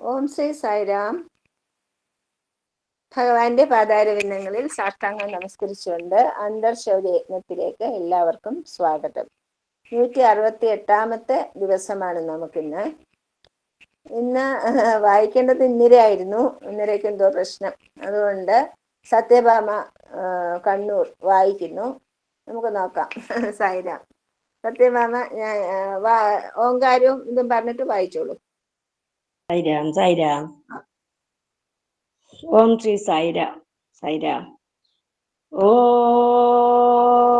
ഓം ശ്രീ സായിരാം. ഭഗവാന്റെ പാതാരവിന്ദങ്ങളിൽ സാഷ്ടാംഗം നമസ്കരിച്ചുകൊണ്ട് അന്തർശൗര്യ യജ്ഞത്തിലേക്ക് എല്ലാവർക്കും സ്വാഗതം. നൂറ്റി അറുപത്തി എട്ടാമത്തെ ദിവസമാണ് നമുക്കിന്ന്. ഇന്ന് വായിക്കേണ്ടത് ഇന്നിരയായിരുന്നു. ഇന്നിരയ്ക്ക് എന്തോ പ്രശ്നം. അതുകൊണ്ട് സത്യഭാമ കണ്ണൂർ വായിക്കുന്നു. നമുക്ക് നോക്കാം. സായിരാം. സത്യഭാമ ഞാൻ ഓങ്കാരവും ഇതും പറഞ്ഞിട്ട് വായിച്ചോളൂ. സായിരാം സായിരാം ഓം ശ്രീ സായിരാം സായിരാം ഓം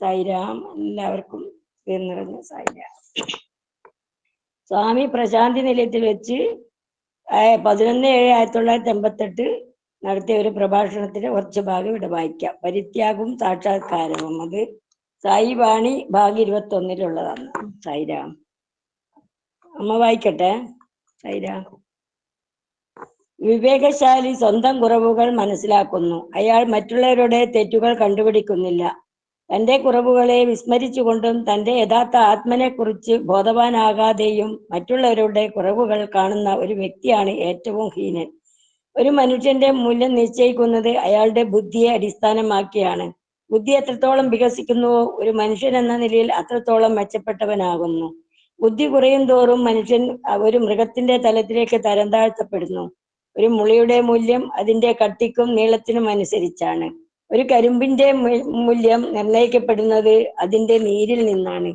സായിരാം എല്ലാവർക്കും നിറഞ്ഞ സായിരാം. സ്വാമി പ്രശാന്തി നിലയത്തിൽ വെച്ച് പതിനൊന്ന് ഏഴ് ആയിരത്തി തൊള്ളായിരത്തി എൺപത്തെട്ട് നടത്തിയ ഒരു പ്രഭാഷണത്തിന്റെ കുറച്ച് ഭാഗം ഇവിടെ വായിക്കാം. പരിത്യാഗവും സാക്ഷാത്കാരവും. അത് സായി വാണി ഭാഗം ഇരുപത്തി ഒന്നിലുള്ളതാണ് സൈരാം അമ്മ വായിക്കട്ടെ. സൈരാം വിവേകശാലി സ്വന്തം കുറവുകൾ മനസ്സിലാക്കുന്നു. അയാൾ മറ്റുള്ളവരുടെ തെറ്റുകൾ കണ്ടുപിടിക്കുന്നില്ല. തന്റെ കുറവുകളെ വിസ്മരിച്ചുകൊണ്ടും തന്റെ യഥാർത്ഥ ആത്മനെക്കുറിച്ച് ബോധവാനാകാതെയും മറ്റുള്ളവരുടെ കുറവുകൾ കാണുന്ന ഒരു വ്യക്തിയാണ് ഏറ്റവും ഹീനൻ. ഒരു മനുഷ്യന്റെ മൂല്യം നിശ്ചയിക്കുന്നത് അയാളുടെ ബുദ്ധിയെ അടിസ്ഥാനമാക്കിയാണ്. ബുദ്ധി എത്രത്തോളം വികസിക്കുന്നുവോ ഒരു മനുഷ്യൻ എന്ന നിലയിൽ അത്രത്തോളം മെച്ചപ്പെട്ടവനാകുന്നു. ബുദ്ധി കുറയും തോറും മനുഷ്യൻ ഒരു മൃഗത്തിന്റെ തലത്തിലേക്ക് തരം താഴ്ത്തപ്പെടുന്നു. ഒരു മുളിയുടെ മൂല്യം അതിന്റെ കട്ടിക്കും നീളത്തിനും അനുസരിച്ചാണ് ഒരു കരിമ്പിന്റെ മൂല്യം നിർണയിക്കപ്പെടുന്നത് അതിന്റെ നീരിൽ നിന്നാണ്.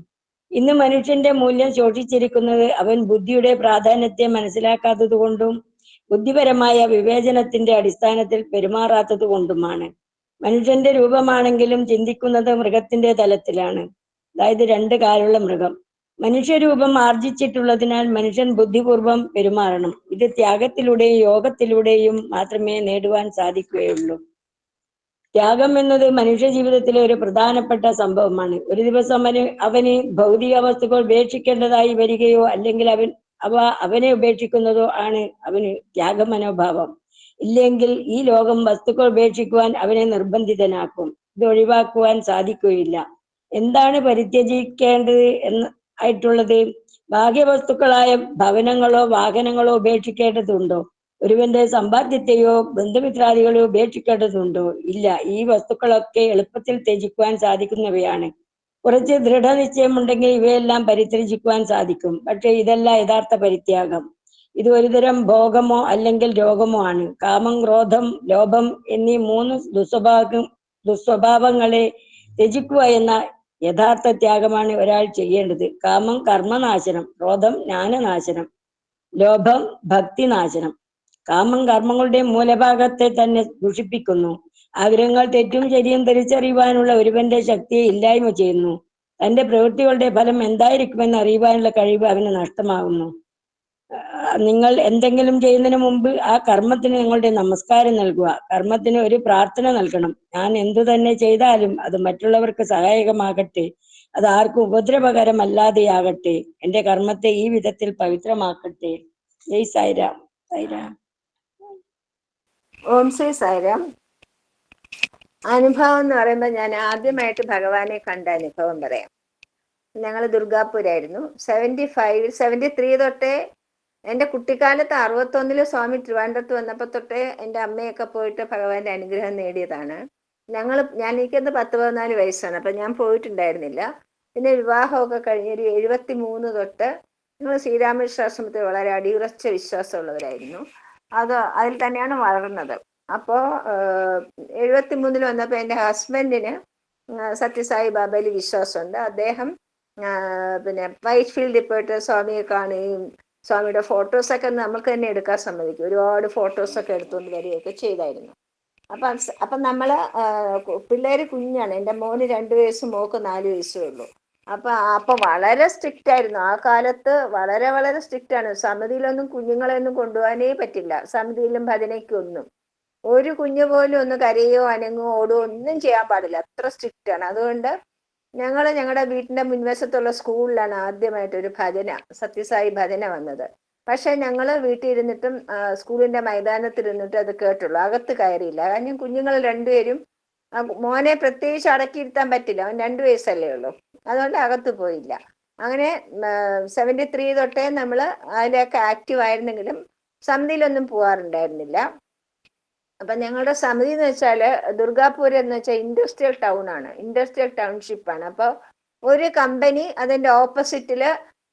ഇന്ന് മനുഷ്യന്റെ മൂല്യം ശോഷിച്ചിരിക്കുന്നത് അവൻ ബുദ്ധിയുടെ പ്രാധാന്യത്തെ മനസ്സിലാക്കാത്തത് കൊണ്ടും ബുദ്ധിപരമായ വിവേചനത്തിന്റെ അടിസ്ഥാനത്തിൽ പെരുമാറാത്തത് കൊണ്ടുമാണ്. മനുഷ്യന്റെ രൂപമാണെങ്കിലും ചിന്തിക്കുന്നത് മൃഗത്തിന്റെ തലത്തിലാണ്. അതായത് രണ്ട് കാലുള്ള മൃഗം. മനുഷ്യരൂപം ആർജിച്ചിട്ടുള്ളതിനാൽ മനുഷ്യൻ ബുദ്ധിപൂർവം പെരുമാറണം. ഇത് ത്യാഗത്തിലൂടെയും യോഗത്തിലൂടെയും മാത്രമേ നേടുവാൻ സാധിക്കുകയുള്ളൂ. ത്യാഗം എന്നത് മനുഷ്യ ജീവിതത്തിലെ ഒരു പ്രധാനപ്പെട്ട സംഭവമാണ്. ഒരു ദിവസം അവന് അവന് ഭൗതിക വസ്തുക്കൾ ഉപേക്ഷിക്കേണ്ടതായി വരികയോ അല്ലെങ്കിൽ അവൻ അവ അവനെ ഉപേക്ഷിക്കുന്നതോ ആണ് അവന് ത്യാഗ മനോഭാവം ഇല്ലെങ്കിൽ ഈ ലോകം വസ്തുക്കൾ ഉപേക്ഷിക്കുവാൻ അവനെ നിർബന്ധിതനാക്കും. ഇത് ഒഴിവാക്കുവാൻ സാധിക്കുകയില്ല. എന്താണ് പരിത്യജിക്കേണ്ടത് എന്ന് ആയിട്ടുള്ളത്? ബാഹ്യവസ്തുക്കളായ ഭവനങ്ങളോ വാഹനങ്ങളോ ഉപേക്ഷിക്കേണ്ടതുണ്ടോ? ഒരുവന്റെ സമ്പാദ്യത്തെയോ ബന്ധുമിത്രാദികളെയോ ഉപേക്ഷിക്കേണ്ടതുണ്ടോ? ഇല്ല. ഈ വസ്തുക്കളൊക്കെ എളുപ്പത്തിൽ ത്യജിക്കുവാൻ സാധിക്കുന്നവയാണ്. കുറച്ച് ദൃഢനിശ്ചയമുണ്ടെങ്കിൽ ഇവയെല്ലാം പരിത്യജിക്കുവാൻ സാധിക്കും. പക്ഷെ ഇതല്ല യഥാർത്ഥ പരിത്യാഗം. ഇത് ഒരുതരം ഭോഗമോ അല്ലെങ്കിൽ രോഗമോ ആണ്. കാമം ക്രോധം ലോഭം എന്നീ മൂന്ന് ദുസ്വഭാവം ദുസ്വഭാവങ്ങളെ ത്യജിക്കുക എന്ന യഥാർത്ഥ ത്യാഗമാണ് ഒരാൾ ചെയ്യേണ്ടത്. കാമം കർമ്മനാശനം ക്രോധം ജ്ഞാനനാശനം ലോഭം ഭക്തിനാശനം. കാമം കർമ്മങ്ങളുടെ മൂലഭാഗത്തെ തന്നെ ദുഷിപ്പിക്കുന്നു. ആഗ്രഹങ്ങൾ തെറ്റും ശരിയും തിരിച്ചറിയുവാനുള്ള ഒരുവന്റെ ശക്തിയെ ഇല്ലായ്മ ചെയ്യുന്നു. തന്റെ പ്രവൃത്തികളുടെ ഫലം എന്തായിരിക്കുമെന്ന് അറിയുവാനുള്ള കഴിവ് അവന് നഷ്ടമാകുന്നു. നിങ്ങൾ എന്തെങ്കിലും ചെയ്യുന്നതിന് മുമ്പ് ആ കർമ്മത്തിന് നിങ്ങളുടെ നമസ്കാരം നൽകുക. കർമ്മത്തിന് ഒരു പ്രാർത്ഥന നൽകണം. ഞാൻ എന്തു തന്നെ ചെയ്താലും അത് മറ്റുള്ളവർക്ക് സഹായകമാകട്ടെ. അത് ആർക്കും ഉപദ്രവകരമല്ലാതെയാകട്ടെ. എന്റെ കർമ്മത്തെ ഈ വിധത്തിൽ പവിത്രമാക്കട്ടെ. ജയ് സായിരാം. സായിരാം. ഓം ശ്രീ സാരം. അനുഭവം എന്ന് പറയുമ്പോൾ ഞാൻ ആദ്യമായിട്ട് ഭഗവാനെ കണ്ട അനുഭവം പറയാം. ഞങ്ങൾ ദുർഗാപൂരായിരുന്നു. സെവന്റി ഫൈവ് സെവന്റി ത്രീ തൊട്ടേ എന്റെ കുട്ടിക്കാലത്ത് അറുപത്തൊന്നിൽ സ്വാമി ട്രിവാൻഡ്രത്ത് വന്നപ്പോൾ തൊട്ടേ എന്റെ അമ്മയൊക്കെ പോയിട്ട് ഭഗവാന്റെ അനുഗ്രഹം നേടിയതാണ്. ഞങ്ങൾ ഞാൻ എനിക്കന്ന് പത്ത് പതിനാല് വയസ്സാണ് അപ്പം ഞാൻ പോയിട്ടുണ്ടായിരുന്നില്ല. പിന്നെ വിവാഹമൊക്കെ കഴിഞ്ഞ് ഒരു എഴുപത്തി മൂന്ന് തൊട്ട് ഞങ്ങൾ ശ്രീരാമകൃഷ്ണാശ്രമത്തിൽ വളരെ അടിയുറച്ച വിശ്വാസമുള്ളവരായിരുന്നു. അത് അതിൽ തന്നെയാണ് വളർന്നത്. അപ്പോൾ എഴുപത്തി മൂന്നിൽ വന്നപ്പോൾ എന്റെ ഹസ്ബൻഡിന് സത്യസായി ബാബയിൽ വിശ്വാസമുണ്ട്. അദ്ദേഹം പിന്നെ വൈറ്റ് ഫീൽഡിൽ പോയിട്ട് സ്വാമിയെ കാണുകയും സ്വാമിയുടെ ഫോട്ടോസൊക്കെ നമുക്ക് തന്നെ എടുക്കാൻ സമ്മതിക്കും. ഒരുപാട് ഫോട്ടോസൊക്കെ എടുത്തുകൊണ്ട് വരികയൊക്കെ ചെയ്തായിരുന്നു. അപ്പം അപ്പൊ അപ്പം നമ്മൾ പിള്ളേര് കുഞ്ഞാണ്. എന്റെ മോന് രണ്ട് വയസ്സും മോക്ക് നാല് വയസ്സേ ഉള്ളൂ. അപ്പൊ അപ്പൊ വളരെ സ്ട്രിക്റ്റ് ആയിരുന്നു. ആ കാലത്ത് വളരെ വളരെ സ്ട്രിക്റ്റ് ആണ്. സമിതിയിലൊന്നും കുഞ്ഞുങ്ങളെ ഒന്നും കൊണ്ടുപോകാനേ പറ്റില്ല. സമിതിയിലും ഭജനയ്ക്കൊന്നും. ഒരു കുഞ്ഞു പോലും ഒന്ന് കരയോ അനങ്ങോ ഓടോ ഒന്നും ചെയ്യാൻ പാടില്ല. അത്ര സ്ട്രിക്റ്റ് ആണ്. അതുകൊണ്ട് ഞങ്ങൾ ഞങ്ങളുടെ വീട്ടിന്റെ മുൻവശത്തുള്ള സ്കൂളിലാണ് ആദ്യമായിട്ട് ഒരു ഭജന സത്യസായി ഭജന വന്നത്. പക്ഷെ ഞങ്ങൾ വീട്ടിൽ ഇരുന്നിട്ടും സ്കൂളിന്റെ മൈതാനത്തിൽ ഇരുന്നിട്ട് അത് കേട്ടുള്ളൂ. അകത്ത് കയറിയില്ല. കാരണം കുഞ്ഞുങ്ങൾ രണ്ടുപേരും മോനെ പ്രത്യേകിച്ച് അടക്കിയിരുത്താൻ പറ്റില്ല. അവൻ രണ്ടു വയസ്സല്ലേ ഉള്ളൂ. അതുകൊണ്ട് അകത്ത് പോയില്ല. അങ്ങനെ സെവന്റി ത്രീ തൊട്ടേ നമ്മൾ അതിലൊക്കെ ആക്റ്റീവ് ആയിരുന്നെങ്കിലും സമിതിയിലൊന്നും പോകാറുണ്ടായിരുന്നില്ല അപ്പം ഞങ്ങളുടെ സമിതി എന്ന് വെച്ചാൽ ദുർഗാപൂർ എന്ന് വെച്ചാൽ ഇൻഡസ്ട്രിയൽ ടൗൺ ആണ്. ഇൻഡസ്ട്രിയൽ ടൗൺഷിപ്പാണ് അപ്പോൾ അപ്പൊ ഒരു കമ്പനി അതിന്റെ ഓപ്പോസിറ്റിൽ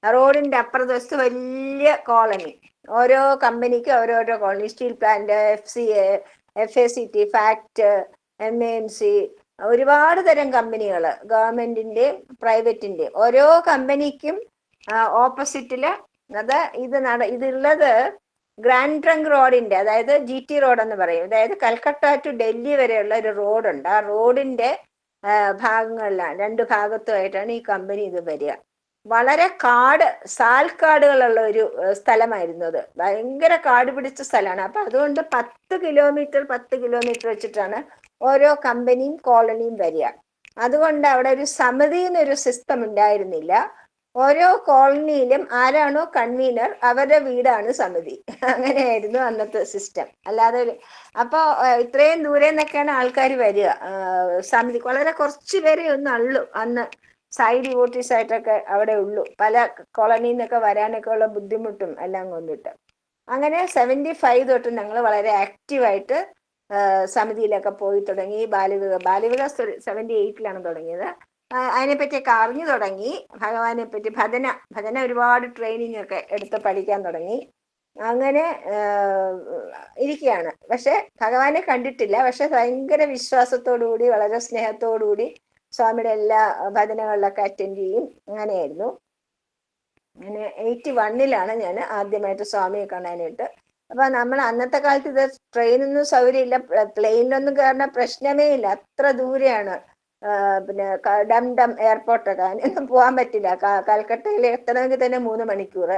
റോഡിന്റെ അപ്പുറത്ത് വലിയ കോളനി. ഓരോ കമ്പനിക്ക് ഓരോരോ colony. Steel plant F C A F A C T FACT M A N C ഒരുപാട് തരം കമ്പനികൾ ഗവൺമെന്റിന്റെ പ്രൈവറ്റിന്റെ. ഓരോ കമ്പനിക്കും ഓപ്പോസിറ്റിൽ അത് ഇത് നട ഇതുള്ളത് ഗ്രാൻഡ് ട്രങ്ക് റോഡിന്റെ അതായത് ജി ടി റോഡ് എന്ന് പറയും. അതായത് കൽക്കട്ട ടു ഡൽഹി വരെയുള്ള ഒരു റോഡുണ്ട്. ആ റോഡിന്റെ ഭാഗങ്ങളിലാണ് രണ്ട് ഭാഗത്തുമായിട്ടാണ് ഈ കമ്പനി ഇത് വരിക. വളരെ കാട് സാൽക്കാടുകളുള്ള ഒരു സ്ഥലമായിരുന്നു അത്. ഭയങ്കര കാട് പിടിച്ച സ്ഥലമാണ്. അപ്പൊ അതുകൊണ്ട് പത്ത് കിലോമീറ്റർ പത്ത് കിലോമീറ്റർ വെച്ചിട്ടാണ് ഓരോ കമ്പനിയും കോളനിയും വരിക അതുകൊണ്ട് അവിടെ ഒരു സമിതി എന്നൊരു സിസ്റ്റം ഉണ്ടായിരുന്നില്ല. ഓരോ കോളനിയിലും ആരാണോ കൺവീനർ അവരുടെ വീടാണ് സമിതി. അങ്ങനെയായിരുന്നു അന്നത്തെ സിസ്റ്റം അല്ലാതെ അപ്പോൾ ഇത്രയും ദൂരെ നിന്നൊക്കെയാണ് ആൾക്കാർ വരിക. സമിതി വളരെ കുറച്ച് പേരെ ഒന്നും ഉള്ളൂ അന്ന് സൈഡ് വോട്ടീസ് ആയിട്ടൊക്കെ അവിടെ ഉള്ളൂ. പല കോളനിയിൽ നിന്നൊക്കെ വരാനൊക്കെ ഉള്ള ബുദ്ധിമുട്ടും എല്ലാം കൊണ്ടിട്ട്. അങ്ങനെ സെവന്റി ഫൈവ് തൊട്ട് ഞങ്ങൾ വളരെ ആക്റ്റീവായിട്ട് സമിതിയിലൊക്കെ പോയി തുടങ്ങി ബാലവിക ബാലവിക സെവന്റി എയ്റ്റിലാണ് തുടങ്ങിയത്. അതിനെപ്പറ്റിയൊക്കെ അറിഞ്ഞു തുടങ്ങി. ഭഗവാനെ പറ്റി ഭജന ഭജന ഒരുപാട് ട്രെയിനിങ് ഒക്കെ എടുത്ത് പഠിക്കാൻ തുടങ്ങി. അങ്ങനെ ഇരിക്കുകയാണ് പക്ഷെ ഭഗവാനെ കണ്ടിട്ടില്ല. പക്ഷെ ഭയങ്കര വിശ്വാസത്തോടു കൂടി വളരെ സ്നേഹത്തോടു കൂടി സ്വാമിയുടെ എല്ലാ ഭജനകളിലൊക്കെ അറ്റൻഡ് ചെയ്യും. അങ്ങനെയായിരുന്നു. അങ്ങനെ എയ്റ്റി വണ്ണിലാണ് ഞാൻ ആദ്യമായിട്ട് സ്വാമിയെ കാണാനായിട്ട് അപ്പൊ നമ്മൾ അന്നത്തെ കാലത്ത് ഇത് ട്രെയിനൊന്നും സൗകര്യമില്ല പ്ലെയിനിലൊന്നും കയറുന്ന പ്രശ്നമേ ഇല്ല. അത്ര ദൂരെയാണ്. പിന്നെ ഡം ഡം എയർപോർട്ടൊക്കെ. അതിനൊന്നും പോകാൻ പറ്റില്ല. കൽക്കട്ടയിൽ എത്തണമെങ്കിൽ തന്നെ മൂന്ന് മണിക്കൂർ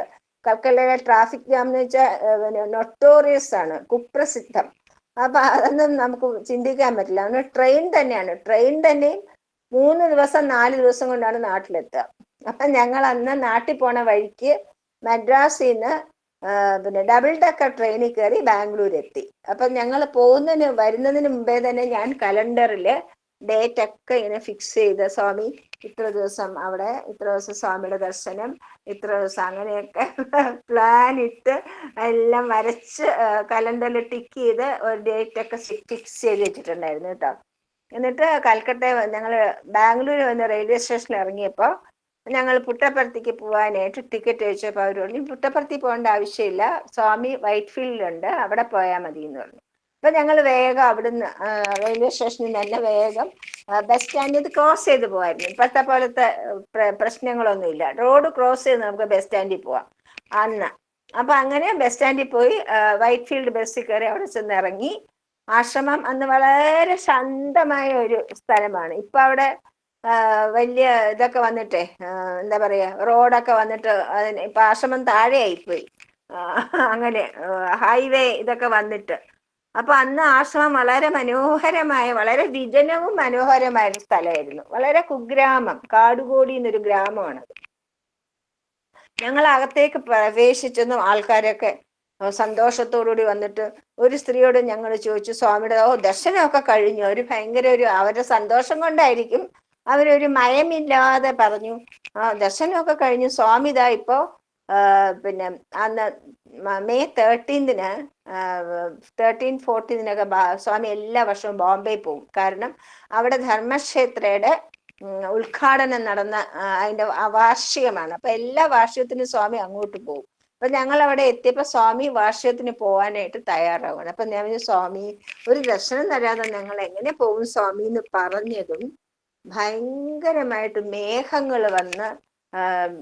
കൽക്കട്ടയിലെ ട്രാഫിക് ജാം എന്ന് വെച്ചാൽ നൊട്ടോറിയസ് ആണ്. കുപ്രസിദ്ധം. അപ്പൊ അതൊന്നും നമുക്ക് ചിന്തിക്കാൻ പറ്റില്ല. അതുകൊണ്ട് ട്രെയിൻ തന്നെയാണ്. ട്രെയിൻ തന്നെയും മൂന്ന് ദിവസം നാല് ദിവസം കൊണ്ടാണ് നാട്ടിലെത്തുക. അപ്പൊ ഞങ്ങൾ അന്ന് നാട്ടിൽ പോണ വഴിക്ക് മദ്രാസിൽ നിന്ന് പിന്നെ ഡബിൾ ഡക്കർ ട്രെയിനിൽ കയറി ബാംഗ്ലൂർ എത്തി അപ്പം ഞങ്ങൾ പോകുന്നതിന് വരുന്നതിന് മുമ്പേ തന്നെ ഞാൻ കലണ്ടറിൽ ഡേറ്റ് ഒക്കെ ഇങ്ങനെ ഫിക്സ് ചെയ്ത് സ്വാമി ഇത്ര ദിവസം അവിടെ ഇത്ര ദിവസം സ്വാമിയുടെ ദർശനം ഇത്ര ദിവസം അങ്ങനെയൊക്കെ പ്ലാൻ ഇട്ട് എല്ലാം വരച്ച് കലണ്ടറിൽ ടിക്ക് ചെയ്ത് ഒരു ഡേറ്റ് ഒക്കെ ഫിക്സ് ചെയ്ത് വെച്ചിട്ടുണ്ടായിരുന്നു കേട്ടോ. എന്നിട്ട് കൽക്കട്ട ഞങ്ങൾ ബാംഗ്ലൂർ വന്ന് റെയിൽവേ സ്റ്റേഷനിൽ ഇറങ്ങിയപ്പോൾ ഞങ്ങൾ പുട്ടപ്പർത്തിക്ക് പോകാനായിട്ട് ടിക്കറ്റ് ചോദിച്ചപ്പോൾ അവർ പറഞ്ഞു പുട്ടപ്പർത്തി പോകേണ്ട ആവശ്യമില്ല. സ്വാമി വൈറ്റ് ഫീൽഡിലുണ്ട് അവിടെ പോയാൽ മതി എന്ന് പറഞ്ഞു. അപ്പൊ ഞങ്ങൾ വേഗം അവിടുന്ന് റെയിൽവേ സ്റ്റേഷനിൽ നല്ല വേഗം ബസ് സ്റ്റാൻഡിൽ ക്രോസ് ചെയ്ത് പോകായിരുന്നു ഇപ്പോഴത്തെ പോലത്തെ പ്രശ്നങ്ങളൊന്നുമില്ല റോഡ് ക്രോസ് ചെയ്ത് നമുക്ക് ബസ് സ്റ്റാൻഡിൽ പോവാം. അന്ന്. അപ്പൊ അങ്ങനെ ബസ് സ്റ്റാൻഡിൽ പോയി വൈറ്റ് ഫീൽഡ് ബസ്സിൽ കയറി അവിടെ ചെന്ന് ഇറങ്ങി. ആശ്രമം അന്ന് വളരെ ശാന്തമായ ഒരു സ്ഥലമാണ്. ഇപ്പൊ അവിടെ വലിയ ഇതൊക്കെ വന്നിട്ടേ എന്താ പറയാ റോഡൊക്കെ വന്നിട്ട് അതിന് ഇപ്പൊ ആശ്രമം താഴെയായിപ്പോയി. അങ്ങനെ ഹൈവേ ഇതൊക്കെ വന്നിട്ട്. അപ്പൊ അന്ന് ആശ്രമം വളരെ മനോഹരമായ വളരെ വിജനവും മനോഹരമായ ഒരു സ്ഥലമായിരുന്നു. വളരെ കുഗ്രാമം കാടുകോടി എന്നൊരു ഗ്രാമമാണത്. ഞങ്ങൾ അകത്തേക്ക് പ്രവേശിച്ചെന്നും ആൾക്കാരൊക്കെ സന്തോഷത്തോടുകൂടി വന്നിട്ട് ഒരു സ്ത്രീയോട് ഞങ്ങൾ ചോദിച്ചു സ്വാമിയുടെ ഓ ദർശനമൊക്കെ കഴിഞ്ഞു. ഒരു ഭയങ്കര ഒരു അവരുടെ സന്തോഷം കൊണ്ടായിരിക്കും അവരൊരു മയമില്ലാതെ പറഞ്ഞു. ആ ദർശനമൊക്കെ കഴിഞ്ഞു സ്വാമി ഇതാ ഇപ്പോ പിന്നെ അന്ന് മെയ് തേർട്ടീൻതിന് തേർട്ടീൻ ഫോർട്ടീൻതിനൊക്കെ സ്വാമി എല്ലാ വർഷവും ബോംബെ പോകും കാരണം അവിടെ ധർമ്മക്ഷേത്രയുടെ ഉദ്ഘാടനം നടന്ന അതിന്റെ വാർഷികമാണ്. അപ്പൊ എല്ലാ വാർഷികത്തിനും സ്വാമി അങ്ങോട്ട് പോകും അപ്പൊ ഞങ്ങൾ അവിടെ എത്തിയപ്പോ സ്വാമി വാർഷികത്തിന് പോകാനായിട്ട് തയ്യാറാവുകയാണ്. അപ്പൊ ഞാൻ സ്വാമി ഒരു ദർശനം തരാതെ ഞങ്ങൾ എങ്ങനെ പോകും സ്വാമി? എന്ന് പറഞ്ഞതും ഭയങ്കരമായിട്ട് മേഘങ്ങൾ വന്ന്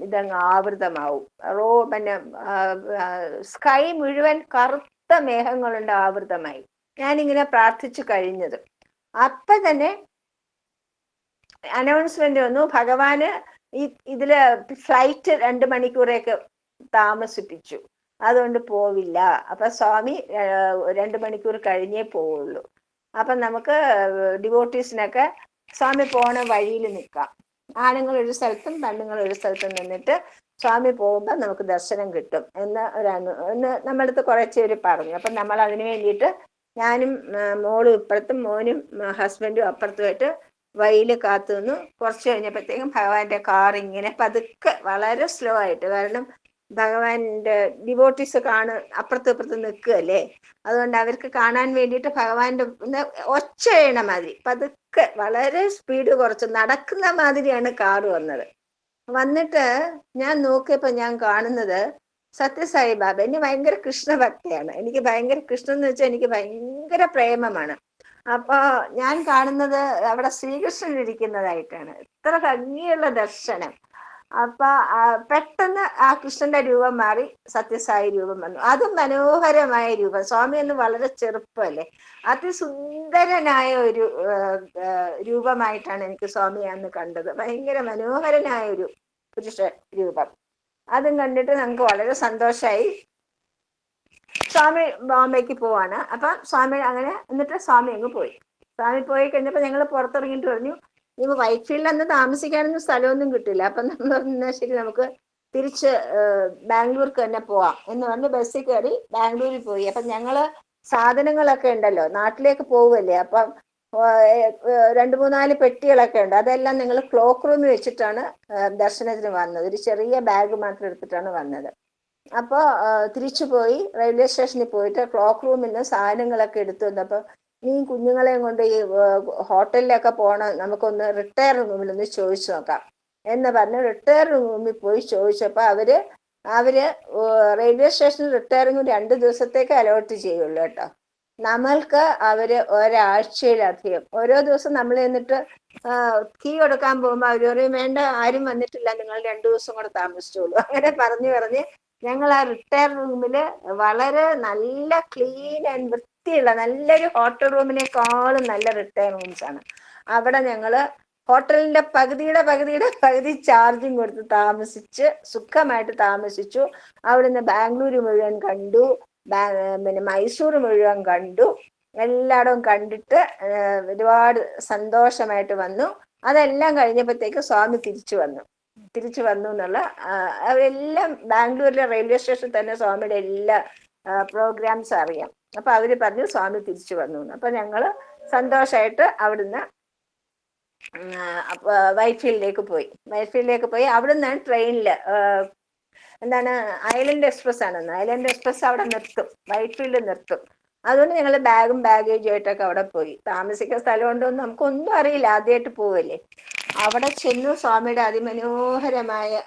ഇതങ്ങ് ആവൃതമാവും. റോ പിന്നെ സ്കൈ മുഴുവൻ കറുത്ത മേഘങ്ങളുണ്ട് ആവൃതമായി. ഞാനിങ്ങനെ പ്രാർത്ഥിച്ചു കഴിഞ്ഞത്. അപ്പൊ തന്നെ അനൗൺസ്മെന്റ് വന്നു ഭഗവാന് ഈ ഇതിൽ ഫ്ലൈറ്റ് രണ്ട് മണിക്കൂറേക്ക് താമസിപ്പിച്ചു. അതുകൊണ്ട് പോവില്ല. അപ്പൊ സ്വാമി രണ്ട് മണിക്കൂർ കഴിഞ്ഞേ പോവുള്ളൂ. അപ്പൊ നമുക്ക് ഡിവോട്ടീസിനൊക്കെ സ്വാമി പോണ വഴിയിൽ നിൽക്കാം. ആണുങ്ങൾ ഒരു സ്ഥലത്തും പെണ്ണുങ്ങൾ ഒരു സ്ഥലത്തും നിന്നിട്ട് സ്വാമി പോകുമ്പോൾ നമുക്ക് ദർശനം കിട്ടും എന്ന് ഒരു അനു എന്ന് നമ്മുടെ അടുത്ത് കുറച്ച് പേര് പറഞ്ഞു. അപ്പം നമ്മൾ അതിനു വേണ്ടിയിട്ട് ഞാനും മോളും ഇപ്പുറത്തും മോനും ഹസ്ബൻഡും അപ്പുറത്തുമായിട്ട് വഴിയിൽ കാത്തു നിന്നു കുറച്ച് കഴിഞ്ഞപ്പോഴത്തേക്കും ഭഗവാന്റെ കാർ ഇങ്ങനെ പതുക്കെ വളരെ സ്ലോ ആയിട്ട് കാരണം ഭഗവാന്റെ ഡിവോട്ടീസ് കാണ അപ്പുറത്ത് അപ്പുറത്ത് നിൽക്കുകയല്ലേ? അതുകൊണ്ട് അവർക്ക് കാണാൻ വേണ്ടിയിട്ട് ഭഗവാന്റെ ഒച്ച ചെയ്യണ മാതിരി പതുക്കെ വളരെ സ്പീഡ് കുറച്ച് നടക്കുന്ന മാതിരിയാണ് കാറ് വന്നത്. വന്നിട്ട് ഞാൻ നോക്കിയപ്പോ ഞാൻ കാണുന്നത് സത്യസായി ബാബ. എന്നെ ഭയങ്കര കൃഷ്ണഭക്തിയാണ് എനിക്ക് ഭയങ്കര കൃഷ്ണൻ എന്ന് വെച്ചാൽ എനിക്ക് ഭയങ്കര പ്രേമമാണ്. അപ്പൊ ഞാൻ കാണുന്നത് അവിടെ ശ്രീകൃഷ്ണൻ ഇരിക്കുന്നതായിട്ടാണ്. ഇത്ര ഭംഗിയുള്ള ദർശനം. അപ്പൊ പെട്ടെന്ന് ആ കൃഷ്ണന്റെ രൂപം മാറി സത്യസായി രൂപം വന്നു. അത് മനോഹരമായ രൂപം. സ്വാമി എന്ന് വളരെ ചെറുപ്പമല്ലേ? അതിസുന്ദരനായ ഒരു രൂപമായിട്ടാണ് എനിക്ക് സ്വാമി അന്ന് കണ്ടത്. ഭയങ്കര മനോഹരനായ ഒരു പുരുഷ രൂപം. അതും കണ്ടിട്ട് നമുക്ക് വളരെ സന്തോഷമായി സ്വാമി ബോംബെക്ക് പോവാണ്. അപ്പൊ സ്വാമി അങ്ങനെ എന്നിട്ട് സ്വാമി അങ്ങ് പോയി. സ്വാമി പോയി കഴിഞ്ഞപ്പോ ഞങ്ങൾ പുറത്തിറങ്ങിയിട്ട് പറഞ്ഞു ഇനി വൈറ്റ് ഫീൽഡിൽ അന്ന് താമസിക്കാനൊന്നും സ്ഥലമൊന്നും കിട്ടില്ല. അപ്പൊ നമ്മൾ പറഞ്ഞാൽ ശരി നമുക്ക് തിരിച്ച് ബാംഗ്ലൂർക്ക് തന്നെ പോവാം. എന്ന് പറഞ്ഞ് ബസ്സിൽ കയറി ബാംഗ്ലൂരിൽ പോയി. അപ്പൊ ഞങ്ങൾ സാധനങ്ങളൊക്കെ ഉണ്ടല്ലോ നാട്ടിലേക്ക് പോവുമല്ലേ അപ്പം രണ്ട് മൂന്നാൽ പെട്ടികളൊക്കെ ഉണ്ട്. അതെല്ലാം നിങ്ങൾ ക്ലോക്ക് റൂമിൽ വെച്ചിട്ടാണ് ദർശനത്തിന് വന്നത്. ഒരു ചെറിയ ബാഗ് മാത്രം എടുത്തിട്ടാണ് വന്നത്. അപ്പോൾ തിരിച്ചു പോയി റെയിൽവേ സ്റ്റേഷനിൽ പോയിട്ട് ക്ലോക്ക് റൂമിൽ നിന്ന് സാധനങ്ങളൊക്കെ എടുത്തു വന്നപ്പോൾ നീ കുഞ്ഞുങ്ങളെയും കൊണ്ട് ഈ ഹോട്ടലിലൊക്കെ പോകണം നമുക്കൊന്ന് റിട്ടയർ റൂമിൽ ഒന്ന് ചോദിച്ചു നോക്കാം. എന്ന് പറഞ്ഞ് റിട്ടയർ റൂമിൽ പോയി ചോദിച്ചപ്പോൾ അവർ അവർ റെയിൽവേ സ്റ്റേഷനിൽ റിട്ടയറിംഗ് രണ്ട് ദിവസത്തേക്ക് അലോട്ട് ചെയ്യുള്ളൂ കേട്ടോ. നമ്മൾക്ക് അവർ ഒരാഴ്ചയിലധികം ഓരോ ദിവസം നമ്മൾ എന്നിട്ട് കീ കൊടുക്കാൻ പോകുമ്പോൾ അവർ പറയും വേണ്ട ആരും വന്നിട്ടില്ല നിങ്ങൾ രണ്ടു ദിവസം കൂടെ താമസിച്ചോളൂ. അങ്ങനെ പറഞ്ഞു പറഞ്ഞ് ഞങ്ങൾ ആ റിട്ടയർ റൂമിൽ വളരെ നല്ല ക്ലീൻ ആൻഡ് വൃത്തിയുള്ള നല്ലൊരു ഹോട്ടൽ റൂമിനേക്കാളും നല്ല റിട്ടയർ റൂംസ് ആണ്. അവിടെ ഞങ്ങൾ ഹോട്ടലിന്റെ പകുതിയുടെ പകുതിയുടെ പകുതി ചാർജും കൊടുത്ത് താമസിച്ച് സുഖമായിട്ട് താമസിച്ചു. അവിടുന്ന് ബാംഗ്ലൂർ മുഴുവൻ കണ്ടു. പിന്നെ മൈസൂർ മുഴുവൻ കണ്ടു. എല്ലായിടവും കണ്ടിട്ട് ഒരുപാട് സന്തോഷമായിട്ട് വന്നു. അതെല്ലാം കഴിഞ്ഞപ്പോഴത്തേക്ക് സ്വാമി തിരിച്ചു വന്നു. തിരിച്ചു വന്നു എന്നുള്ള എല്ലാം ബാംഗ്ലൂരിലെ റെയിൽവേ സ്റ്റേഷനിൽ തന്നെ സ്വാമിയുടെ എല്ലാ പ്രോഗ്രാംസ് അറിയാം. അപ്പൊ അവർ പറഞ്ഞു സ്വാമി തിരിച്ചു വന്നു. അപ്പൊ ഞങ്ങൾ സന്തോഷമായിട്ട് അവിടുന്ന് വൈറ്റ്ഫീൽഡിലേക്ക് പോയി. വൈറ്റ്ഫീൽഡിലേക്ക് പോയി. അവിടുന്ന് ട്രെയിനിൽ എന്താണ് ഐലൻഡ് എക്സ്പ്രസ് ആണെന്ന് ഐലൻഡ് എക്സ്പ്രസ് അവിടെ നിർത്തും. വൈറ്റ്ഫീൽഡ് നിർത്തും. അതുകൊണ്ട് ഞങ്ങൾ ബാഗും ബാഗേജും ആയിട്ടൊക്കെ അവിടെ പോയി. താമസിക്കാൻ സ്ഥലമുണ്ടോ നമുക്കൊന്നും അറിയില്ല. ആദ്യമായിട്ട് പോവല്ലേ? അവിടെ ചെന്നു സ്വാമിയുടെ അതിമനോഹരമായ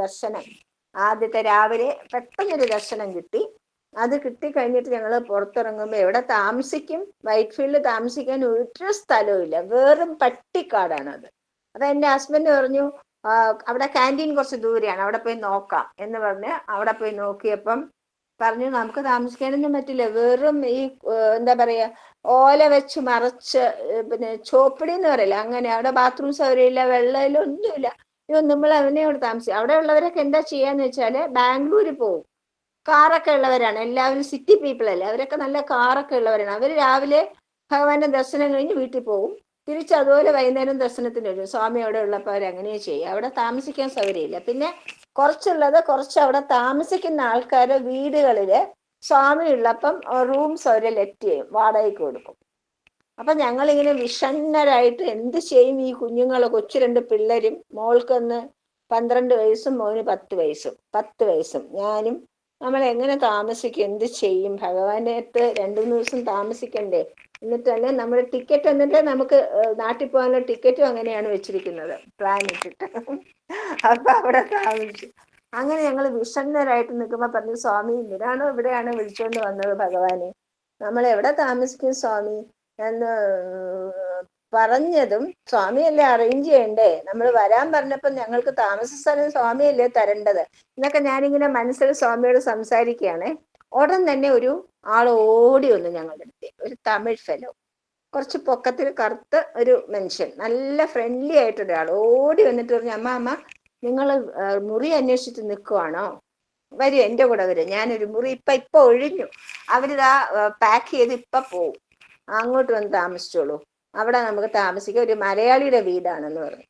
ദർശനം. ആദ്യത്തെ രാവിലെ പെട്ടെന്നൊരു ദർശനം കിട്ടി. അത് കിട്ടി കഴിഞ്ഞിട്ട് ഞങ്ങൾ പുറത്തിറങ്ങുമ്പോൾ എവിടെ താമസിക്കും? വൈറ്റ് ഫീൽഡ് താമസിക്കാൻ ഒരു സ്ഥലവും ഇല്ല വെറും പട്ടിക്കാടാണ് അത് അപ്പൊ എന്റെ ഹസ്ബൻഡ് പറഞ്ഞു അവിടെ ക്യാന്റീൻ കുറച്ച് ദൂരെയാണ്. അവിടെ പോയി നോക്കാം. എന്ന് പറഞ്ഞ് അവിടെ പോയി നോക്കിയപ്പം പറഞ്ഞു നമുക്ക് താമസിക്കാനൊന്നും പറ്റില്ല. വെറും ഈ എന്താ പറയാ ഓല വെച്ച് മറച്ച് പിന്നെ ചോപ്പടി എന്ന് പറയില്ല അങ്ങനെ അവിടെ ബാത്റൂം സൗകര്യമില്ല വെള്ളമില്ല ഒന്നുമില്ല. അയ്യോ നമ്മൾ അവനെ അവിടെ താമസിക്കും അവിടെ ഉള്ളവരൊക്കെ എന്താ ചെയ്യാന്ന് വെച്ചാൽ ബാംഗ്ലൂര് പോവും. കാറൊക്കെ ഉള്ളവരാണ്. എല്ലാവരും സിറ്റി പീപ്പിൾ അല്ലേ? അവരൊക്കെ നല്ല കാറൊക്കെ ഉള്ളവരാണ്. അവർ രാവിലെ ഭഗവാന്റെ ദർശനം കഴിഞ്ഞ് വീട്ടിൽ പോകും. തിരിച്ച് അതുപോലെ വൈകുന്നേരം ദർശനത്തിന് വരും. സ്വാമി അവിടെ ഉള്ളപ്പോൾ അവർ അങ്ങനെ ചെയ്യും അവിടെ താമസിക്കാൻ സൗകര്യമില്ല. പിന്നെ കുറച്ചുള്ളത് കുറച്ച് അവിടെ താമസിക്കുന്ന ആൾക്കാരെ വീടുകളിൽ സ്വാമി ഉള്ളപ്പം റൂംസ് അവരെ ലെറ്റ് ചെയ്യും. വാടകയ്ക്ക് കൊടുക്കും. അപ്പൊ ഞങ്ങളിങ്ങനെ വിഷണ്ണരായിട്ട് എന്ത് ചെയ്യും ഈ കുഞ്ഞുങ്ങളെ? കൊച്ചു രണ്ട് പിള്ളേരും മോൾക്കൊന്ന് പന്ത്രണ്ട് വയസ്സും മോന് പത്ത് വയസ്സും. പത്ത് വയസ്സും. ഞാനും നമ്മൾ എങ്ങനെ താമസിക്കും? എന്ത് ചെയ്യും? ഭഗവാന്റെ അടുത്ത് രണ്ടു മൂന്ന് ദിവസം താമസിക്കണ്ടേ? എന്നിട്ടല്ലേ നമ്മുടെ ടിക്കറ്റ് എന്നിട്ട് നമുക്ക് നാട്ടിൽ പോകാനുള്ള ടിക്കറ്റും അങ്ങനെയാണ് വെച്ചിരിക്കുന്നത്. പ്ലാൻ ഇട്ടിട്ട്. അപ്പൊ അവിടെ താമസിച്ചു. അങ്ങനെ ഞങ്ങൾ വിഷണ്ണരായിട്ട് നിൽക്കുമ്പോ പറഞ്ഞു സ്വാമി എന്തിനാണോ ഇവിടെയാണ് വിളിച്ചുകൊണ്ട് വന്നത് ഭഗവാനെ? നമ്മൾ എവിടെ താമസിക്കും സ്വാമി? എന്ന് പറഞ്ഞതും സ്വാമിയല്ലേ അറേഞ്ച് ചെയ്യണ്ടേ? നമ്മൾ വരാൻ പറഞ്ഞപ്പോ ഞങ്ങൾക്ക് താമസ സ്ഥലം സ്വാമിയല്ലേ തരേണ്ടത്? എന്നൊക്കെ ഞാനിങ്ങനെ മനസ്സിൽ സ്വാമിയോട് സംസാരിക്കുകയാണ്. ഉടൻ തന്നെ ഒരു ആൾ ഓടി വന്നു ഞങ്ങളുടെ അടുത്ത്. ഒരു തമിഴ് ഫെലോ കുറച്ച് പൊക്കത്തിൽ കറുത്ത ഒരു മനുഷ്യൻ. നല്ല ഫ്രണ്ട്ലി ആയിട്ടൊരു ആൾ. ഓടി വന്നിട്ട് പറഞ്ഞു അമ്മ അമ്മ നിങ്ങൾ മുറി അന്വേഷിച്ചിട്ട് നിൽക്കുവാണോ? വരൂ എന്റെ കൂടെ വരും. ഞാനൊരു മുറി ഇപ്പൊ ഇപ്പൊ ഒഴിഞ്ഞു. അവരിതാ പാക്ക് ചെയ്ത് ഇപ്പൊ പോവും. അങ്ങോട്ട് വന്ന് താമസിച്ചോളൂ. അവിടെ നമുക്ക് താമസിക്കാം. ഒരു മലയാളിയുടെ വീടാണെന്ന് പറഞ്ഞു.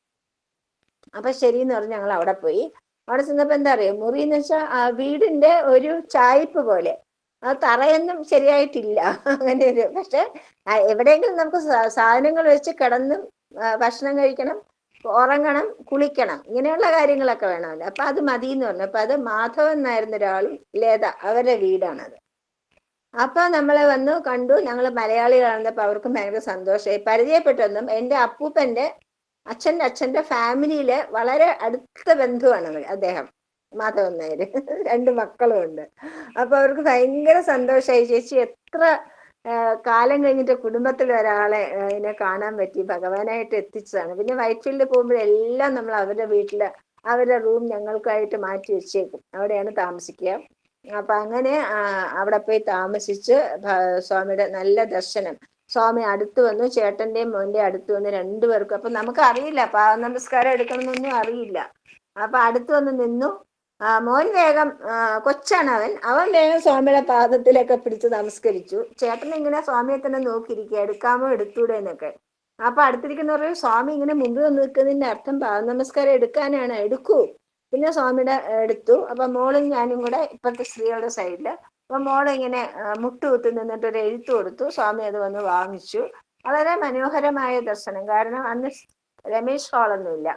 അപ്പൊ ശരിയെന്ന് പറഞ്ഞ് ഞങ്ങൾ അവിടെ പോയി. അവിടെ ചെന്നപ്പോ എന്താ അറിയോ? മുറി എന്ന് വെച്ചാൽ ആ വീടിന്റെ ഒരു ചായ്പ് പോലെ. അത് തറയൊന്നും ശരിയായിട്ടില്ല. അങ്ങനെ ഒരു പക്ഷെ എവിടെയെങ്കിലും നമുക്ക് സാധനങ്ങൾ വെച്ച് കിടന്ന് ഭക്ഷണം കഴിക്കണം ഉറങ്ങണം കുളിക്കണം ഇങ്ങനെയുള്ള കാര്യങ്ങളൊക്കെ വേണമല്ലോ. അപ്പൊ അത് മതി എന്ന് പറഞ്ഞു. അപ്പൊ അത് മാധവൻ എന്നായിരുന്ന ഒരാളും ലേത അവരുടെ വീടാണത്. അപ്പൊ നമ്മളെ വന്നു കണ്ടു. ഞങ്ങൾ മലയാളികളാണെന്നപ്പോ അവർക്കും ഭയങ്കര സന്തോഷമായി പരിചയപ്പെട്ടൊന്നും എന്റെ അപ്പൂപ്പന്റെ അച്ഛന്റെ അച്ഛന്റെ ഫാമിലിയിലെ വളരെ അടുത്ത ബന്ധുവാണ് അദ്ദേഹം. മാധവൻ നായർ രണ്ട് മക്കളും ഉണ്ട്. അപ്പൊ അവർക്ക് ഭയങ്കര സന്തോഷമായി ചേച്ചി എത്ര കാലം കഴിഞ്ഞിട്ട് കുടുംബത്തിൽ ഒരാളെ ഇതിനെ കാണാൻ പറ്റി ഭഗവാനായിട്ട് എത്തിച്ചതാണ്. പിന്നെ വൈറ്റ്ഫീൽഡിൽ പോകുമ്പോഴെല്ലാം നമ്മൾ അവരുടെ വീട്ടിൽ അവരുടെ റൂം ഞങ്ങൾക്കായിട്ട് മാറ്റി വെച്ചേക്കും. അവിടെയാണ് താമസിക്കുക. അപ്പൊ അങ്ങനെ അവിടെ പോയി താമസിച്ച് സ്വാമിയുടെ നല്ല ദർശനം. സ്വാമി അടുത്ത് വന്നു ചേട്ടന്റെയും മോന്റെയും അടുത്ത് വന്ന് രണ്ടുപേർക്കും അപ്പൊ നമുക്ക് അറിയില്ല പാവ നമസ്കാരം എടുക്കണമെന്നൊന്നും അറിയില്ല. അപ്പൊ അടുത്ത് വന്ന് നിന്നു. മോൻ വേഗം കൊച്ചാണ് അവൻ. അവൻ വേഗം സ്വാമിയുടെ പാദത്തിലൊക്കെ പിടിച്ച് നമസ്കരിച്ചു. ചേട്ടൻ ഇങ്ങനെ സ്വാമിയെ തന്നെ നോക്കിയിരിക്കുക എടുക്കാമോ എടുത്തൂടെ എന്നൊക്കെ. അപ്പൊ അടുത്തിരിക്കുന്നവർ സ്വാമി ഇങ്ങനെ മുമ്പിൽ വന്ന് നിൽക്കുന്നതിന്റെ അർത്ഥം പാദ നമസ്കാരം എടുക്കാനാണ് എടുക്കൂ. പിന്നെ സ്വാമിയുടെ എടുത്തു. അപ്പൊ മോളും ഞാനും കൂടെ ഇപ്പോഴത്തെ സ്ത്രീകളുടെ സൈഡിൽ അപ്പൊ മോൾ ഇങ്ങനെ മുട്ടുകുത്തി നിന്നിട്ട് ഒരു എഴുത്ത് കൊടുത്തു. സ്വാമി അത് വന്ന് വാങ്ങിച്ചു. വളരെ മനോഹരമായ ദർശനം. കാരണം അന്ന് രമേശ് ഹാളൊന്നുമില്ല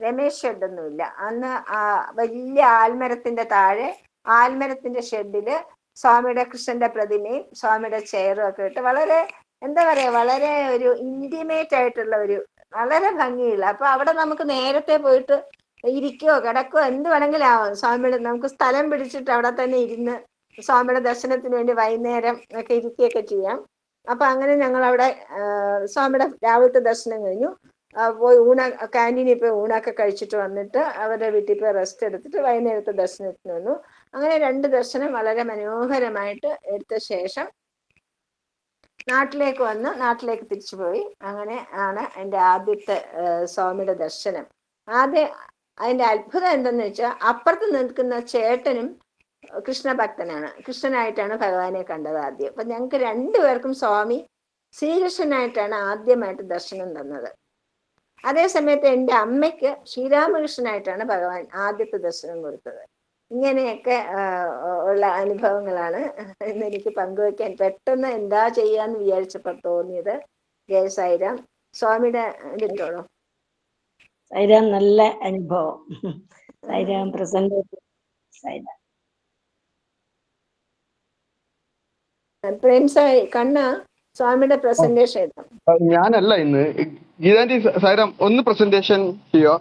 രമേശ് ഷെഡൊന്നുമില്ല അന്ന് ആ വലിയ ആൽമരത്തിന്റെ താഴെ ആൽമരത്തിന്റെ ഷെഡിൽ സ്വാമിയുടെ കൃഷ്ണന്റെ പ്രതിമയും സ്വാമിയുടെ ചെയറും ഒക്കെ ഇട്ട് വളരെ എന്താ പറയാ വളരെ ഒരു ഇന്റിമേറ്റ് ആയിട്ടുള്ള ഒരു വളരെ ഭംഗിയുള്ള. അപ്പൊ അവിടെ നമുക്ക് നേരത്തെ പോയിട്ട് ഇരിക്കോ കിടക്കോ എന്ത് വേണമെങ്കിലും ആവാം സ്വാമിയുടെ നമുക്ക് സ്ഥലം പിടിച്ചിട്ട് അവിടെ തന്നെ ഇരുന്ന് സ്വാമിയുടെ ദർശനത്തിന് വേണ്ടി വൈകുന്നേരം ഒക്കെ ഇരിക്കുകയൊക്കെ ചെയ്യാം. അപ്പൊ അങ്ങനെ ഞങ്ങൾ അവിടെ സ്വാമിയുടെ രാവിലത്തെ ദർശനം കഴിഞ്ഞു. പോയി ഊണ ക്യാന്റീനിൽ പോയി ഊണൊക്കെ കഴിച്ചിട്ട് വന്നിട്ട് അവരുടെ വീട്ടിൽ പോയി റെസ്റ്റ് എടുത്തിട്ട് വൈകുന്നേരത്തെ ദർശനത്തിന് വന്നു. അങ്ങനെ രണ്ട് ദർശനം വളരെ മനോഹരമായിട്ട് എടുത്ത ശേഷം നാട്ടിലേക്ക് വന്ന് നാട്ടിലേക്ക് തിരിച്ചു പോയി. അങ്ങനെ ആണ് എന്റെ ആദ്യത്തെ സ്വാമിയുടെ ദർശനം. ആദ്യം അതിന്റെ അത്ഭുതം എന്തെന്ന് വെച്ചാൽ അപ്പുറത്ത് നിൽക്കുന്ന ചേട്ടനും കൃഷ്ണഭക്തനാണ്. കൃഷ്ണനായിട്ടാണ് ഭഗവാനെ കണ്ടത് ആദ്യം. അപ്പൊ ഞങ്ങൾക്ക് രണ്ടുപേർക്കും സ്വാമി ശ്രീകൃഷ്ണനായിട്ടാണ് ആദ്യമായിട്ട് ദർശനം തന്നത്. അതേ സമയത്ത് എന്റെ അമ്മയ്ക്ക് ശ്രീരാമകൃഷ്ണനായിട്ടാണ് ഭഗവാൻ ആദ്യത്തെ ദർശനം കൊടുത്തത്. ഇങ്ങനെയൊക്കെ ഉള്ള അനുഭവങ്ങളാണ് ഇന്ന് എനിക്ക് പങ്കുവെക്കാൻ പെട്ടെന്ന് എന്താ ചെയ്യാന്ന് വിചാരിച്ചപ്പോൾ തോന്നിയത് ജയ സ്വാമിയുടെ ഇതിട്ടോളൂ സൈരാം നല്ല അനുഭവം. സൈരാം പ്രസന്റ് സൈരാം. കണ്ണ സ്വാമിയുടെ പ്രസന്റേഷൻ ഞാനല്ല ഇന്ന്. ഗീതാന്റി സാരം ഒന്ന് പ്രസന്റേഷൻ ചെയ്യോ?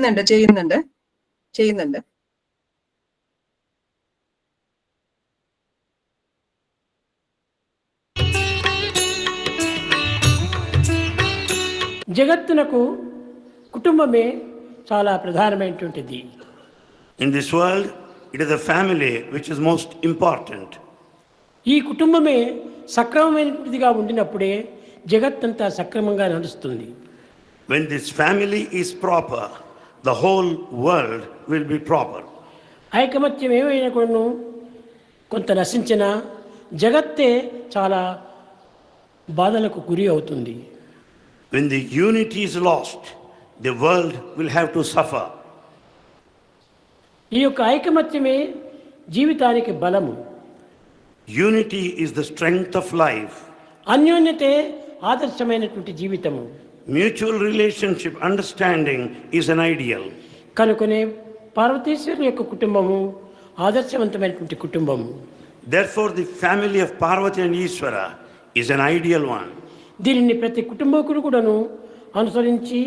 ചെയ്യുന്നുണ്ട് ചെയ്യുന്നുണ്ട് ചെയ്യുന്നുണ്ട്. జగత్తునకు కుటుంబమే చాలా ప్రధానమైనటువంటిది. In this world it is the family which is most important ఈ కుటుంబమే సక్రమమైనదిగా ఉండినప్పుడే జగత్తంతా సక్రమంగా నడుస్తుంది. When this family is proper the whole world will be proper ఐకమత్యం ఏమైనా కొను కొంత నశించినా జగత్తే చాలా బాధలకు గురి అవుతుంది. When the unity is lost, the world will have to suffer. ఈ యొక్క ఐకమత్యమే జీవితానికి బలము Unity is the strength of life. అన్యోన్యతే ఆదర్శమైనటువంటి జీవితము Mutual relationship, understanding is an ideal. కనుకొనే పార్వతీశ్వరుని యొక్క కుటుంబము ఆదర్శవంతమైనటువంటి కుటుంబము Therefore, the family of Parvati and Ishvara is an ideal one. దీనిని ప్రతి కుటుంబకుడు కూడాను అనుసరించి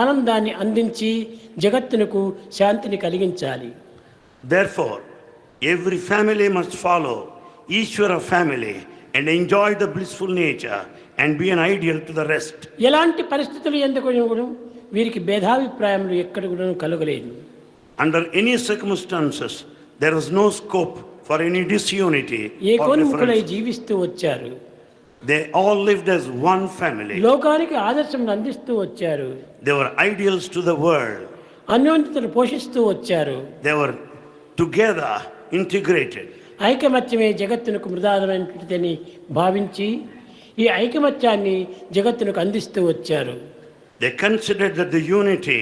ఆనందాన్ని అందించి జగత్తునకు శాంతిని కలిగించాలి. Therefore every family must follow Ishwara family and enjoy the blissful nature and be an ideal to the rest ఎలాంటి పరిస్థితులు ఎందుకు కూడా వీరికి భేదాభిప్రాయములు ఎక్కడ కూడా కలగలేదు. Under any circumstances there is no scope for any disunity ఏ కోణములై జీవిస్తూ వచ్చారు. They all lived as one family. లోకానికి ఆదర్శం అందిస్తూ వచ్చారు They were ideals to the world. అన్యోన్యతను పోషిస్తూ వచ్చారు They were together integrated. ఐకమత్యమే జగత్తునకు మృదాదమైనటువంటిదని భావించి ఈ ఐకమత్యాన్ని జగత్తునకు అందిస్తూ వచ్చారు They considered that the unity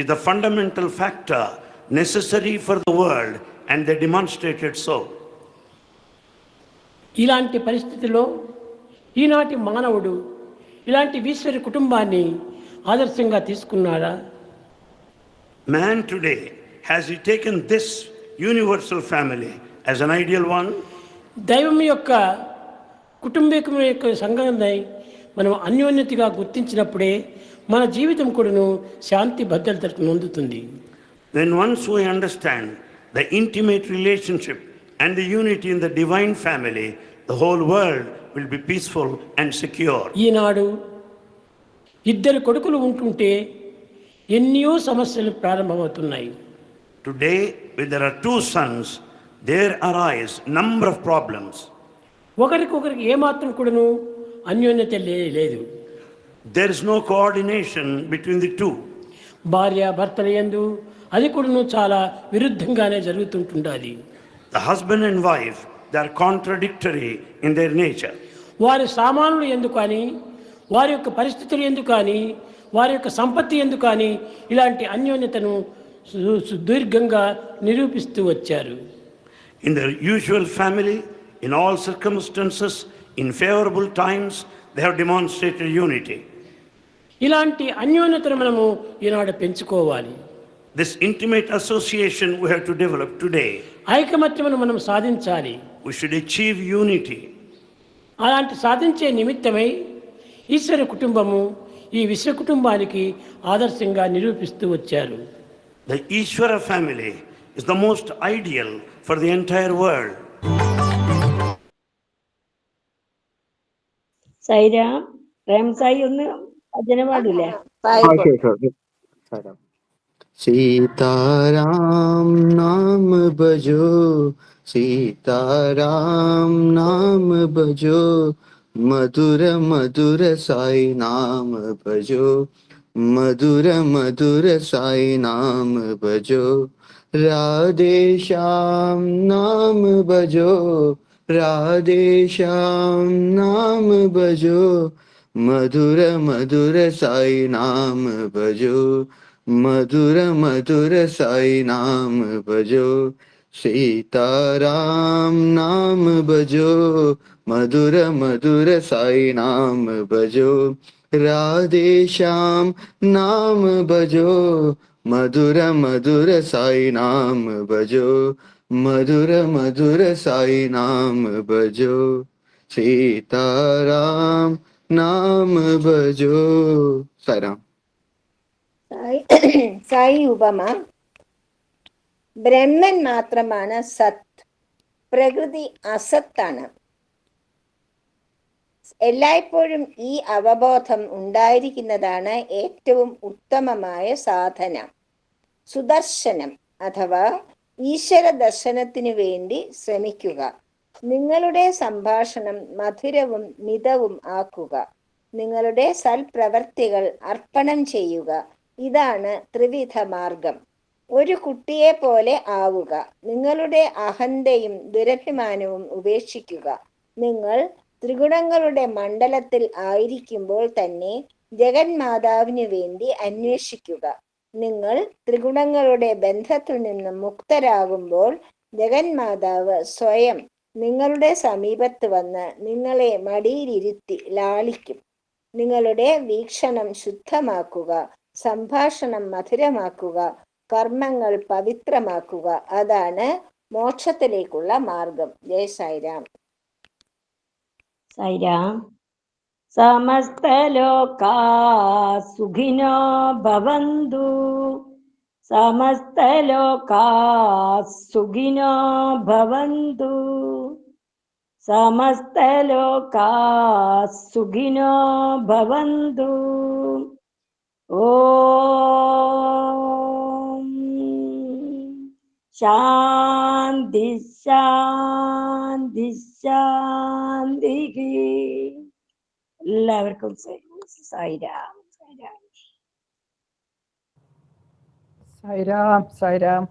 is the fundamental factor necessary for the world and they demonstrated so. ఇలాంటి పరిస్థితిలో ఈనాటి మానవుడు ఇలాంటి ఈశ్వరి కుటుంబాన్ని ఆదర్శంగా తీసుకున్నాడా? Man today has you taken this universal family as an ideal one దైవం యొక్క కుటుంబీకం యొక్క సంఘాన్ని మనం అన్యోన్యతగా గుర్తించినప్పుడే మన జీవితం కూడాను శాంతి భద్రత నొందుతుంది. Then once we understand the intimate relationship and the unity in the divine family the whole world will be peaceful and secure ఈనాడు ఇద్దరు కొడుకులు ఉంటుంటే ఎన్నో సమస్యలు ప్రారంభమవుతున్నాయి. Today with there are two sons there arise number of problems ఒకరికొకరికి ఏమాత్రం కూడాను అన్యోన్యత లేదు. There is no coordination between the two భార్య భర్తల ఎందు అది కూడాను చాలా విరుద్ధంగానే జరుగుతుంటుండాలి the husband and wife they are contradictory in their nature. వారి సామానులు ఎందుకు కానీ వారి యొక్క పరిస్థితులు ఎందుకు కానీ వారి యొక్క సంపత్తి ఎందుకు కానీ ఇలాంటి అన్యోన్యతను సు- సుదీర్ఘంగా నిరూపిస్తూ వచ్చారు In their usual family, in all circumstances, in favorable times, they have demonstrated unity. ఇలాంటి అన్యోన్యతను మనము ఈనాడు పెంచుకోవాలి This intimate association we have to develop today. ఐకమత్యమును మనం సాధించాలి We should achieve unity. అలాంటి సాధించే నిమిత్తమై ఈశ్వర కుటుంబము ఈ విశ్వ కుటుంబానికి ఆదర్శంగా నిరూపిస్తూ వచ్చారు The Ishvara family is the most ideal for the entire world. സൈര Prem Sai ഒന്ന് ഭജന പാടൂലേ સીતારામ નામ ભજો સીતારામ નામ ભજો મધુર મધુર સાઈ નામ ભજો મધુર મધુર સાઈ નામ ભજો રાધેશ્યામ નામ ભજો રાધેશ્યામ નામ ભજો મધુર મધુર સાઈ નામ ભજો મધુર મધુર સાઈ નામ ભજો સીતારામ નામ ભજો મધુર મધુર સાઈ નામ ભજો રાધે શ્યામ નામ ભજો મધુર મધુર સાઈ નામ ભજો મધુર મધુર સાઈ નામ ભજો સીતારામ નામ ભજો સારામ സായി സായി ഉപമ. ബ്രഹ്മൻ മാത്രമാണ് സത്. പ്രകൃതി അസത്താണ്. എല്ലായ്പ്പോഴും ഈ അവബോധം ഉണ്ടായിരിക്കുന്നതാണ് ഏറ്റവും ഉത്തമമായ സാധന. സുദർശനം അഥവാ ഈശ്വര ദർശനത്തിനു വേണ്ടി ശ്രമിക്കുക. നിങ്ങളുടെ സംഭാഷണം മധുരവും മിതവും ആക്കുക. നിങ്ങളുടെ സൽപ്രവർത്തികൾ അർപ്പണം ചെയ്യുക. ഇതാണ് ത്രിവിധ മാർഗം ഒരു കുട്ടിയെ പോലെ ആവുക. നിങ്ങളുടെ അഹന്തയും ദുരഭിമാനവും ഉപേക്ഷിക്കുക. നിങ്ങൾ ത്രിഗുണങ്ങളുടെ മണ്ഡലത്തിൽ ആയിരിക്കുമ്പോൾ തന്നെ ജഗന്മാതാവിനു വേണ്ടി അന്വേഷിക്കുക. നിങ്ങൾ ത്രിഗുണങ്ങളുടെ ബന്ധത്തിൽ നിന്ന് മുക്തരാകുമ്പോൾ ജഗന്മാതാവ് സ്വയം നിങ്ങളുടെ സമീപത്ത് വന്ന് നിങ്ങളെ മടിയിലിരുത്തി ലാളിക്കും. നിങ്ങളുടെ വീക്ഷണം ശുദ്ധമാക്കുക. സംഭാഷണം മധുരമാക്കുക കർമ്മങ്ങൾ പവിത്രമാക്കുക അതാണ് മോക്ഷത്തിലേക്കുള്ള മാർഗം. ജയ സായിരാം. സായിരാം. സമസ്തലോകാ സുഖിനോ ഭവന്തു. സമസ്ത സുഖിനോ ഭവന്തു. സമസ്ത സുഖിനോ ഭവന്തു. ഓം ശാന്തി ശാന്തി ശാന്തി എല്ലാവർക്കും സായിരാം. സായിരാം സായിരാം.